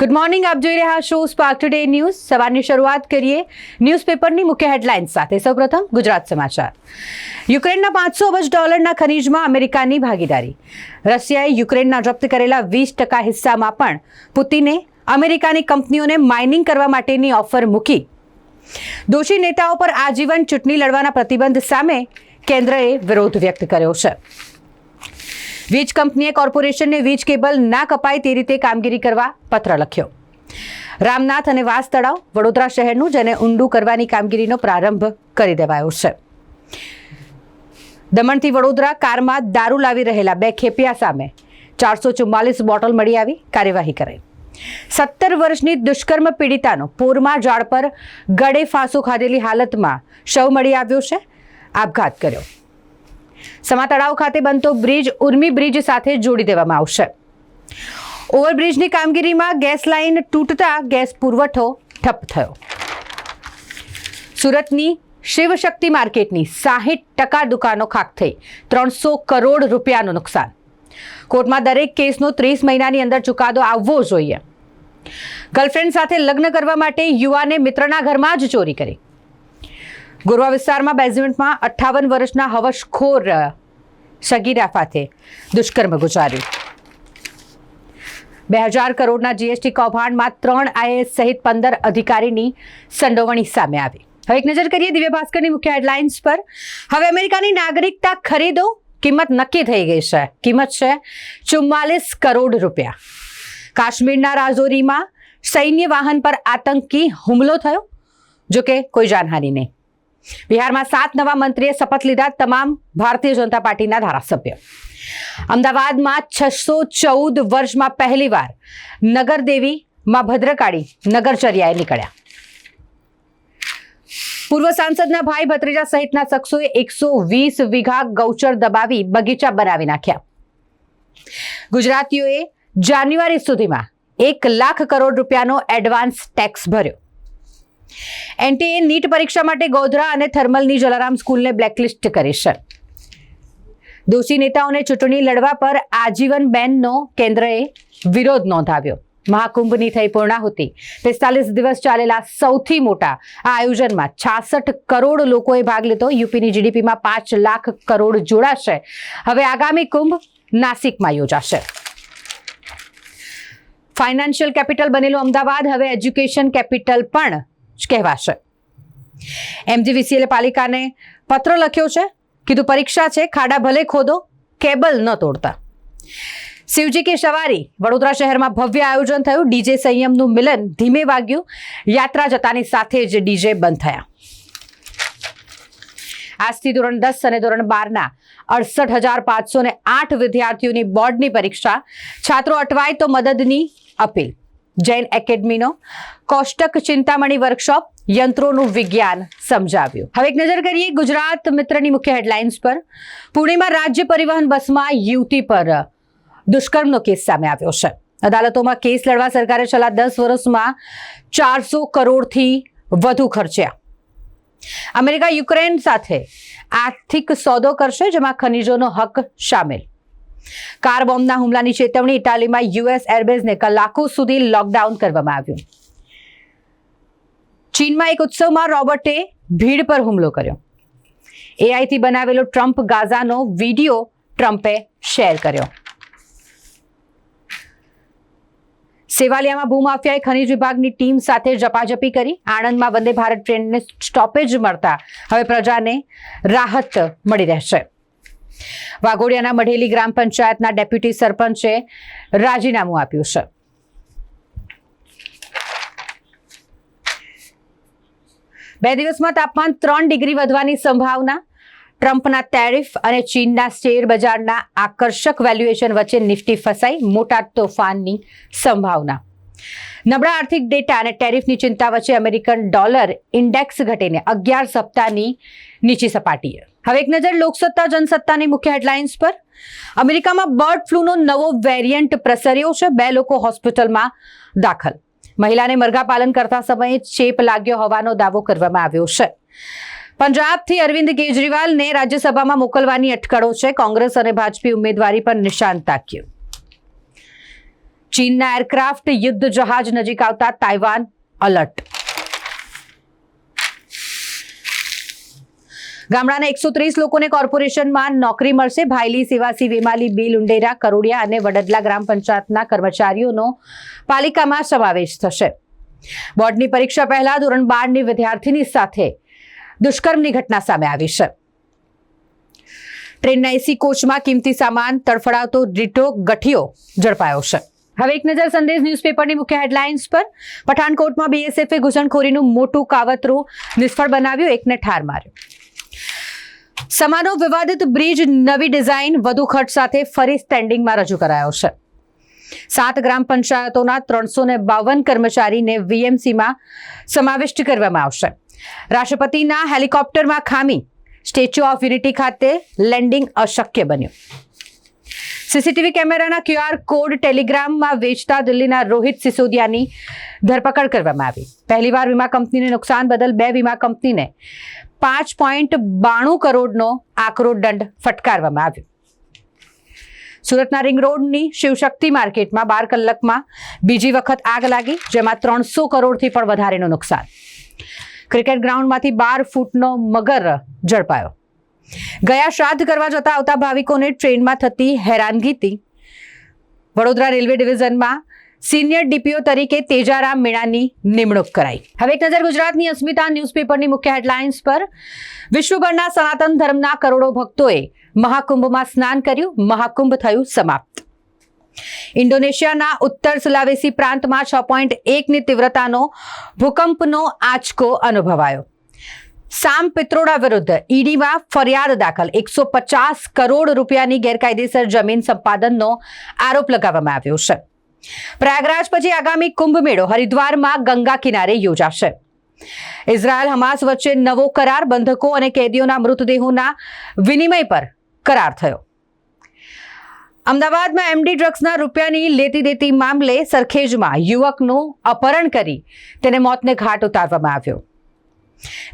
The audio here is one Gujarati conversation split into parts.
ગુડ મોર્નિંગ આપ જોઈ રહ્યા છો સ્પાર્ક ટુડે ન્યૂઝ સવારની શરૂઆત કરીએ ન્યૂઝપેપરની મુખ્ય હેડલાઇન્સ સાથે. સૌપ્રથમ ગુજરાત સમાચાર. યુક્રેનના પાંચસો અબજ ડોલરના ખનીજમાં અમેરિકાની ભાગીદારી. રશિયાએ યુક્રેનના જપ્ત કરેલા વીસ ટકા હિસ્સામાં પણ પુતિને અમેરિકાની કંપનીઓને માઇનિંગ કરવા માટેની ઓફર મૂકી. દોષી નેતાઓ પર આજીવન ચૂંટણી લડવાના પ્રતિબંધ સામે કેન્દ્રએ વિરોધ વ્યક્ત કર્યો છે. વીજ કંપનીએ કોર્પોરેશનને વીજ કેબલ ના કપાય તે રીતે કામગીરી કરવા પત્ર લખ્યો. રામનાથ અને વાસ તળાવ વડોદરા શહેરનું, જેને ઊંડું કરવાની કામગીરીનો પ્રારંભ કરી દેવાયો છે. દમણથી વડોદરા કારમાં દારૂ લાવી રહેલા બે ખેપિયા સામે ચારસો ચુમ્માલીસ બોટલ મળી આવી, કાર્યવાહી કરાઈ. સત્તર વર્ષની દુષ્કર્મ પીડિતાનો પોરમાં ઝાડ પર ગળે ફાંસો ખાધેલી હાલતમાં શવ મળી આવ્યો છે. આપઘાત કર્યો. સમા તળાવ ખાતે બનતો બ્રિજ ઉર્મી બ્રિજ સાથે જોડી દેવામાં આવશે. ઓવરબ્રિજની કામગીરીમાં ગેસ લાઇન તૂટતા ગેસ પુરવઠો ઠપ થયો. સુરતની શિવશક્તિ માર્કેટની સાહીઠ ટકા દુકાનો ખાક થઈ, ત્રણસો કરોડ રૂપિયાનું નુકસાન. કોર્ટમાં દરેક કેસનો ત્રીસ મહિનાની અંદર ચુકાદો આવવો જોઈએ. ગર્લફ્રેન્ડ સાથે લગ્ન કરવા માટે યુવાને મિત્રના ઘરમાં જ ચોરી કરી. ગોરવા વિસ્તારમાં બેઝમેન્ટમાં અઠ્ઠાવન વર્ષના હવશખોર સગીરા સાથે દુષ્કર્મ ગુજાર્યું. બે હજાર કરોડના જીએસટી કૌભાંડમાં ત્રણ આઈએએસ સહિત પંદર અધિકારીની સંડોવણી સામે આવી. હવે એક નજર કરીએ દિવ્ય ભાસ્કરની મુખ્ય હેડલાઇન્સ પર. હવે અમેરિકાની નાગરિકતા ખરીદો, કિંમત નક્કી થઈ ગઈ છે. કિંમત છે ચુમ્માલીસ કરોડ રૂપિયા. કાશ્મીરના રાજૌરીમાં સૈન્ય વાહન પર આતંકી હુમલો થયો. જોકે કોઈ જાનહાનિ નહીં. બિહારમાં સાત નવા મંત્રીએ શપથ લીધા તમામ ભારતીય જનતા પાર્ટીના ધારાસભ્ય. અમદાવાદમાં છસો ચૌદ વર્ષમાં પહેલીવાર નગરદેવી માં ભદ્રકાળી નગરચર્યાએ નીકળ્યા. પૂર્વ સાંસદના ભાઈ ભત્રીજા સહિતના શખ્સોએ એકસો વીસ વીઘા ગૌચર દબાવી બગીચા બનાવી નાખ્યા. ગુજરાતીઓએ જાન્યુઆરી સુધીમાં એક લાખ કરોડ રૂપિયાનો એડવાન્સ ટેક્સ ભર્યો. એનટીએ નીટ પરીક્ષા માટે ગોધરા અને થર્મલની જલારામ સ્કૂલને બ્લેકલિસ્ટ કરી છે. દોષી નેતાઓને ચૂંટણી લડવા પર આજીવન બેનનો કેન્દ્રએ વિરોધ નોંધાવ્યો. મહાકુંભની થઈ પૂર્ણાહુતિ. પિસ્તાલીસ દિવસ ચાલેલા સૌથી મોટા આ આયોજનમાં છાસઠ કરોડ લોકોએ ભાગ લીધો. યુપીની જીડીપીમાં પાંચ લાખ કરોડ જોડાશે. હવે આગામી કુંભ નાસિકમાં યોજાશે. ફાઇનાન્શિયલ કેપિટલ બનેલું અમદાવાદ. હવે એજ્યુકેશન કેપિટલ પણ જ કહેવાશે. એમજીવીસીએલે પાલિકાને પત્ર લખ્યો છે. કીધું, પરીક્ષા છે, ખાડા ભલે ખોદો, કેબલ ન તોડતા. શિવજી કે સવારી, વડોદરા શહેરમાં ભવ્ય આયોજન થયું. ડીજે સંયમનું મિલન ધીમે વાગ્યું. યાત્રા જતાની સાથે જ ડીજે બંધ થયા. આજથી ધોરણ દસ અને ધોરણ બારના અડસઠ હજાર પાંચસો ને આઠ વિદ્યાર્થીઓની બોર્ડની પરીક્ષા. છાત્રો અટવાય તો મદદની અપીલ. જૈન એકેડમીનો કોષ્ટક ચિંતામણી વર્કશોપ યંત્રોનું વિજ્ઞાન સમજાવ્યું. હવે એક નજર કરીએ ગુજરાત મિત્રની મુખ્ય હેડલાઇન્સ પર. પુણેમાં રાજ્ય પરિવહન બસમાં યુવતી પર દુષ્કર્મનો કેસ સામે આવ્યો છે. અદાલતોમાં કેસ લડવા સરકારે છેલ્લા દસ વર્ષમાં ચારસો કરોડથી વધુ ખર્ચ્યા. અમેરિકા યુક્રેન સાથે આર્થિક સોદો કરશે, જેમાં ખનીજોનો હક સામેલ. કાર બોમ્બના હુમલાની ચેતવણી ઇટાલીમાં યુએસ એરબેઝને કલાકો સુધી લોકડાઉન કરવામાં આવ્યું. ચીનમાં એક ઉત્સવમાં રોબર્ટે ભીડ પર હુમલો કર્યો. એઆઈથી બનાવેલો ટ્રમ્પ ગાઝાનો વીડિયો ટ્રમ્પે શેર કર્યો. સેવાલિયામાં ભૂમાફિયાએ ખનીજ વિભાગની ટીમ સાથે ઝપાઝપી કરી. આણંદમાં વંદે ભારત ટ્રેનને સ્ટોપેજ મળતા હવે પ્રજાને રાહત મળી રહેશે. વાઘોડિયાના મઢેલી ગ્રામ પંચાયતના ડેપ્યુટી સરપંચે રાજીનામું આપ્યું છે. બે દિવસમાં તાપમાન ત્રણ ડિગ્રી વધવાની સંભાવના, ટ્રમ્પના ટેરિફ અને ચીનના શેર બજારના આકર્ષક વેલ્યુએશન વચ્ચે નિફ્ટી ફસાઈ, મોટા તોફાનની સંભાવના. નબળા આર્થિક ડેટા અને ટેરિફની ચિંતા વચ્ચે અમેરિકન ડોલર ઇન્ડેક્સ ઘટીને અગિયાર સપ્તાહની નીચી સપાટીએ હવે એક નજર લોકસત્તા, જનસત્તાની મુખ્ય હેડલાઇન્સ પર. અમેરિકામાં બર્ડ ફ્લૂનો નવો વેરિયન્ટ પ્રસર્યો છે. બે લોકો હોસ્પિટલમાં દાખલ. મહિલાને મરઘા પાલન કરતા સમયે ચેપ લાગ્યો હોવાનો દાવો કરવામાં આવ્યો છે. પંજાબથી અરવિંદ કેજરીવાલને રાજ્યસભામાં મોકલવાની અટકળો છે. કોંગ્રેસ અને ભાજપી ઉમેદવારી પર નિશાન તાક્યું. ચીનના એરક્રાફ્ટ યુદ્ધ જહાજ નજીક આવતા તાઇવાન અલર્ટ. ગામડાના એકસો ત્રીસ લોકોને કોર્પોરેશનમાં નોકરી મળશે. ભાયલી, સેવાસી, વેમાલી, બિલ, ઉંડેરા, કરોડિયા અને વડદલા ગ્રામ પંચાયતના કર્મચારીઓનો પાલિકામાં સમાવેશ થશે. બોર્ડની પરીક્ષા પહેલા ધોરણ બારની વિદ્યાર્થીની સાથે દુષ્કર્મની ઘટના સામે આવી છે. ટ્રેનના એસી કોચમાં કિંમતી સામાન તડફડાવતો ડીટો ગઠિયો ઝડપાયો છે. હવે એક નજર સંદેશ ન્યૂઝપેપરની મુખ્ય હેડલાઇન્સ પર. પઠાણકોટમાં બીએસએફે ઘૂસણખોરીનું મોટું કાવતરું નિષ્ફળ બનાવ્યું. એકને ઠાર માર્યો. સમાનો વિવાદિત બ્રિજ નવી ડિઝાઇન, વધુ ખર્ચ સાથે ફરી સ્ટેન્ડિંગમાં રજૂ કરાયો છે. સાત ગ્રામ પંચાયતોના ત્રણસો ને બાવન કર્મચારીને વીએમસીમાં સમાવિષ્ટ કરવામાં આવશે. રાષ્ટ્રપતિના હેલિકોપ્ટરમાં ખામી. સ્ટેચ્યુ ઓફ યુનિટી ખાતે લેન્ડિંગ અશક્ય બન્યું. સીસીટીવી કેમેરાના ક્યુઆર કોડ ટેલિગ્રામમાં વેચતા દિલ્હીના રોહિત સિસોદિયાની ધરપકડ કરવામાં આવી. પહેલીવાર વીમા કંપનીને નુકસાન બદલ બે વીમા કંપનીને પાંચ પોઈન્ટ બાણું કરોડનો આકરો દંડ ફટકારવામાં આવ્યો. સુરતના રિંગ રોડની શિવશક્તિ માર્કેટમાં બાર કલાકમાં બીજી વખત આગ લાગી, જેમાં ત્રણસો કરોડથી પણ વધારેનું નુકસાન. ક્રિકેટ ગ્રાઉન્ડમાંથી બાર ફૂટનો મગર ઝડપાયો. ગયા શ્રાદ્ધ કરવા જતા આવતા ભાવિકોને ટ્રેનમાં થતી હેરાનગીથી વડોદરા રેલવે ડિવિઝનમાં સિનિયર ડીપીઓ તરીકે તેજારામ મીણાની નિમણૂક કરાઈ. હવે એક નજર ગુજરાતની અસ્મિતા ન્યૂઝપેપરની મુખ્ય હેડલાઇન્સ પર. વિશ્વભરના સનાતન ધર્મના કરોડો ભક્તોએ મહાકુંભમાં સ્નાન કર્યું. મહાકુંભ થયું સમાપ્ત. ઇન્ડોનેશિયાના ઉત્તર સુલાવેસી પ્રાંતમાં છ પોઈન્ટ એકની તીવ્રતાનો ભૂકંપનો આંચકો અનુભવાયો. સામ પિત્રોડા વિરુદ્ધ ઈડીમાં ફરિયાદ દાખલ. એકસો પચાસ કરોડ રૂપિયાની ગેરકાયદેસર જમીન સંપાદનનો આરોપ લગાવવામાં આવ્યો છે. પ્રયાગરાજ પછી આગામી કુંભ મેળો હરિદ્વારમાં ગંગા કિનારે યોજાશે. ઇઝરાયલ, હમાસ વચ્ચે નવો કરાર, બંધકો અને કેદીઓના મૃતદેહોના વિનિમય પર કરાર થયો. અમદાવાદમાં એમડી ડ્રગ્સના રૂપિયાની લેતી દેતી મામલે સરખેજમાં યુવકનું અપહરણ કરી તેને મોતને ઘાટ ઉતારવામાં આવ્યો.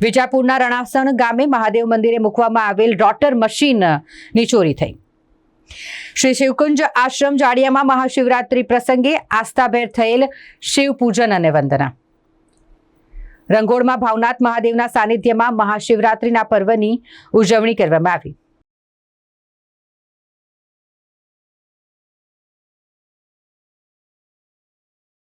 વિજાપુરના રણાસણ ગામે મહાદેવ મંદિરે મૂકવામાં આવેલ રોટર મશીનની ચોરી થઈ. શ્રી શિવકુંજ આશ્રમ જાડિયામાં મહાશિવરાત્રી પ્રસંગે આસ્થાભેર થયેલ શિવ પૂજન અને વંદના. રંગોળમાં ભાવનાથ મહાદેવના સાનિધ્યમાં મહાશિવરાત્રીના પર્વની ઉજવણી કરવામાં આવી.